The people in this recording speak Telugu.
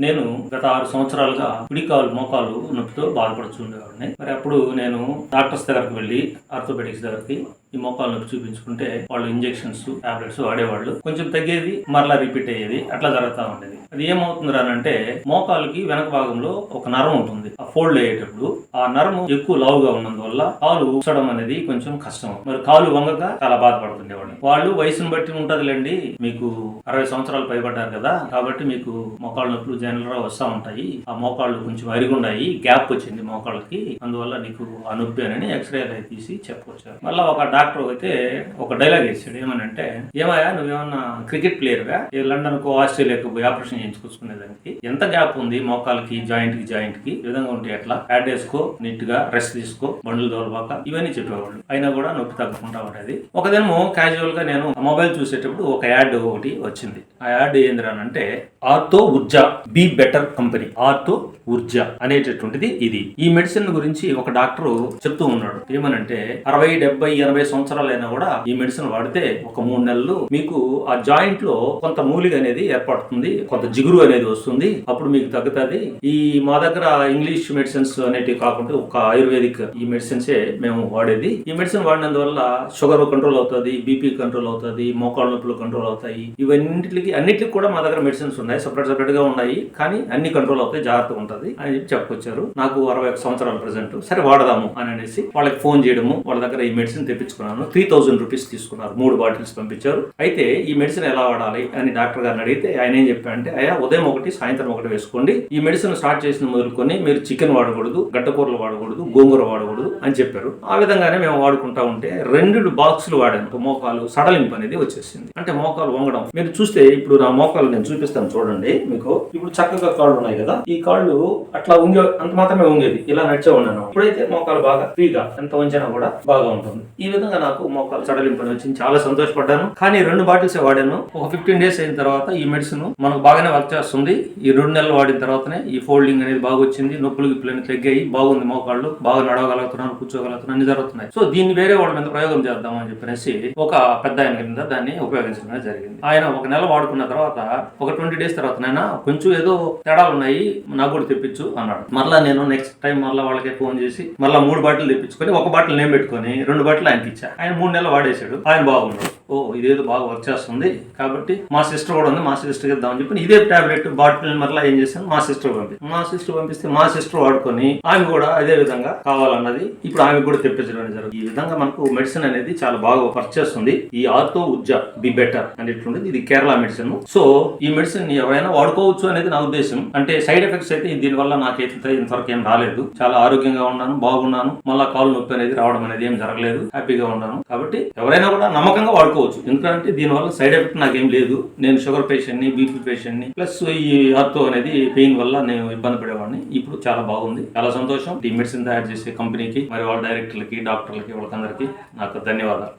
నేను గత ఆరు సంవత్సరాలుగా కుడికాలు మోకాలు నొప్పితో బాధపడుతుండేవాడిని మరి అప్పుడు నేను డాక్టర్స్ దగ్గరికి వెళ్ళి ఆర్థోపెడిక్స్ దగ్గరికి ఈ మోకాలు నొప్పి చూపించుకుంటే వాళ్ళు ఇంజెక్షన్స్ టాబ్లెట్స్ వాడేవాళ్ళు. కొంచెం తగ్గేది మరలా రిపీట్ అయ్యేది. అట్లా జరుగుతూ ఉండేది. అది ఏమవుతుంది అంటే మోకాలుకి వెనక భాగంలో ఒక నరం ఉంటుంది. ఆ ఫోల్డ్ అయ్యేటప్పుడు ఆ నరం ఎక్కువ లావుగా ఉన్నందువల్ల కాలు ఊసడం అనేది కొంచెం కష్టం. మరి కాలు వంగక చాలా బాధపడుతుండేవాళ్ళు వాళ్ళు వయసును బట్టి ఉంటుందిలేండి. మీకు అరవై సంవత్సరాలు పైబడ్డారు కదా. కాబట్టి మీకు మోకాళ్ళ నొప్పులు జనరల్ వస్తూ ఉంటాయి. ఆ మోకాళ్ళు కొంచెం అరిగున్నాయి గ్యాప్ వచ్చింది మోకాళ్ళకి. అందువల్ల నీకు ఆ నొప్పి అని ఎక్స్రే తీసి చెప్పొచ్చారు మళ్ళీ ఒక డాక్టర్ అయితే ఒక డైలాగ్ వేసాడు. ఏమనంటే ఏమయ్యా నువ్వేమన్నా క్రికెట్ ప్లేయర్గా ఈ లండన్కు ఆస్ట్రేలియాకు పోయి ఆపరేషన్ చేయించుకొచ్చుకునేదానికి. ఎంత గ్యాప్ ఉంది మోకాలకి జాయింట్కి జాయింట్కి? విధంగా ఉంటే ఎట్లా? ప్యాడ్ వేసుకో నీట్గా రెస్ట్ తీసుకో బండ్లు దొరబాక ఇవన్నీ చెప్పేవాళ్ళు. అయినా కూడా నొప్పి తగ్గకుండా ఉండేది. ఒకదేమో క్యాజువల్గా నేను మొబైల్ చూసేటప్పుడు ఒక యాడ్ ఒకటి వచ్చింది. ఆ ad ఏంద్రానంటే Artho Urja be better company. Artho Urja అనేటటువంటిది ఇది. ఈ మెడిసిన్ గురించి ఒక డాక్టర్ చెప్తూ ఉన్నాడు. ఏమనంటే అరవై డెబ్బై ఎనభై సంవత్సరాలైనా కూడా ఈ మెడిసిన్ వాడితే ఒక మూడు నెలలు మీకు ఆ జాయింట్లో కొంత మూలిక అనేది ఏర్పడుతుంది కొంత జిగురు అనేది వస్తుంది. అప్పుడు మీకు తగ్గుతుంది. ఈ మా దగ్గర ఇంగ్లీష్ మెడిసిన్స్ అనేటివి కాకుండా ఒక ఆయుర్వేదిక్ ఈ మెడిసిన్సే మేము వాడేది. ఈ మెడిసిన్ వాడినందువల్ల షుగర్ కంట్రోల్ అవుతుంది బీపీ కంట్రోల్ అవుతుంది మోకాళ్ళ నొప్పులు కంట్రోల్ అవుతాయి. ఇవన్నింటికి అన్నిటికి కూడా మా దగ్గర మెడిసిన్స్ ఉన్నాయి. సపరేట్ సపరేట్గా ఉన్నాయి. కానీ అన్ని కంట్రోల్ అవుతాయి. జాగ్రత్తగా ఉంటుంది అని చెప్పి చెప్పుకొచ్చారు నాకు అరవై ఒక సంవత్సరాలు ప్రజెంట్ సరే వాడదాము అని అనేసి వాళ్ళకి ఫోన్ చేయడము వాళ్ళ దగ్గర ఈ మెడిసిన్ తెప్పించుకున్నాను. త్రీ థౌసండ్ రూపీస్ తీసుకున్నారు. మూడు బాటిల్స్ పంపించారు. అయితే ఈ మెడిసిన్ ఎలా వాడాలి అని డాక్టర్ గారిని అడిగితే ఆయన ఏం చెప్పారంటే అయ్యా ఉదయం ఒకటి సాయంత్రం ఒకటి వేసుకోండి. ఈ మెడిసిన్ స్టార్ట్ చేసిన మొదలుకొని మీరు చికెన్ వాడకూడదు గడ్డకూరలు వాడకూడదు గోంగూర వాడకూడదు అని చెప్పారు. ఆ విధంగానే మేము వాడుకుంటా ఉంటే రెండు బాక్సులు వాడాను. మోకాలు సడలింపు అనేది వచ్చేసింది. అంటే మోకాలు వంగడం. మీరు చూస్తే ఇప్పుడు నా మోకాలు నేను చూపిస్తాను చూడండి మీకు. ఇప్పుడు చక్కగా కాళ్ళు ఉన్నాయి కదా. ఈ కాళ్ళు అట్లా ఉంగే అంత మాత్రమే ఉంగేది. ఇలా నడిచే ఉన్నాను. ఇప్పుడైతే మోకాలు బాగా ఫ్రీగా ఎంత ఉంచినా కూడా బాగా ఉంటుంది. ఈ విధంగా నాకు మోకాలు సడలింపు వచ్చింది. చాలా సంతోషపడ్డాను. కానీ రెండు బాటిల్స్ వాడాను. ఒక ఫిఫ్టీన్ డేస్ అయిన తర్వాత ఈ మెడిసిన్ మనకు బాగానే వర్క్ చేస్తుంది. ఈ రెండు నెలలు వాడిన తర్వాతనే ఈ ఫోల్డింగ్ అనేది బాగా వచ్చింది. నొప్పులు గిప్పులని తగ్గాయి. బాగుంది మోకాళ్ళు. బాగా నడవగలుగుతున్నాను కూర్చోగలుగుతున్నాను అన్ని జరుగుతున్నాయి. సో దీన్ని వేరే వాళ్ళ మీద ప్రయోగం చేద్దాం అని చెప్పేసి ఒక పెద్ద ఆయన కింద దాన్ని ఉపయోగించడం జరిగింది. ఆయన ఒక నెల వాడుకున్న తర్వాత ఒక ట్వంటీ డేస్ తర్వాత నాయన కొంచెం ఏదో తేడాలు ఉన్నాయి నాకు కూడా తెప్పించు అన్నాడు. మరలా నేను నెక్స్ట్ టైం మరలా వాళ్ళకి ఫోన్ చేసి మరలా మూడు బాటిల్ తెప్పించుకొని ఒక బాటిల్ నేను పెట్టుకొని రెండు బాటిల్ ఆయనకి ఇచ్చా ఆయన మూడు నెలలు వాడేశాడు. ఆయన బాగున్నాడు. ఓ ఇదేదో బాగా వర్క్ చేస్తుంది. కాబట్టి మా సిస్టర్ కూడా ఉంది. మా సిస్టర్ ఇద్దామని చెప్పి ఇదే టాబ్లెట్ బాటిల్ మరలా ఏం చేశాను? మా సిస్టర్ పంపి మా సిస్టర్ పంపిస్తే మా సిస్టర్ వాడుకొని ఆమె కూడా అదే విధంగా కావాలన్నది ఇప్పుడు ఆమె కూడా తెప్పించడం జరుగుతుంది. ఈ విధంగా మనకు మెడిసిన్ అనేది చాలా బాగా వర్క్ చేస్తుంది. ఈ ఆర్తో ఉజ్జా బి బెటర్ అనేటువంటిది ఇది కేరళ మెడిసిన్ సో ఈ మెడిసిన్ ఎవరైనా వాడుకోవచ్చు అనేది నా ఉద్దేశం. అంటే సైడ్ ఎఫెక్ట్స్ అయితే దీని వల్ల నాకైతే ఇంతవరకు ఏం రాలేదు. చాలా ఆరోగ్యంగా ఉన్నాను బాగున్నాను. మళ్ళా కాలు నొప్పి అనేది రావడం అనేది ఏం జరగలేదు. హ్యాపీగా ఉన్నాను. కాబట్టి ఎవరైనా కూడా నమ్మకంగా వాడుకో రాకపోవచ్చు ఎందుకంటే దీనివల్ల సైడ్ ఎఫెక్ట్ నాకేం లేదు. నేను షుగర్ పేషెంట్ని బీపీ పేషెంట్ని ప్లస్ ఈ ఆర్థో అనేది పెయిన్ వల్ల నేను ఇబ్బంది పడేవాడిని. ఇప్పుడు చాలా బాగుంది. చాలా సంతోషం. ఈ మెడిసిన్ తయారు చేసే కంపెనీకి మరి వాళ్ళ డైరెక్టర్లకి డాక్టర్లకి వాళ్ళకందరికీ నాకు ధన్యవాదాలు.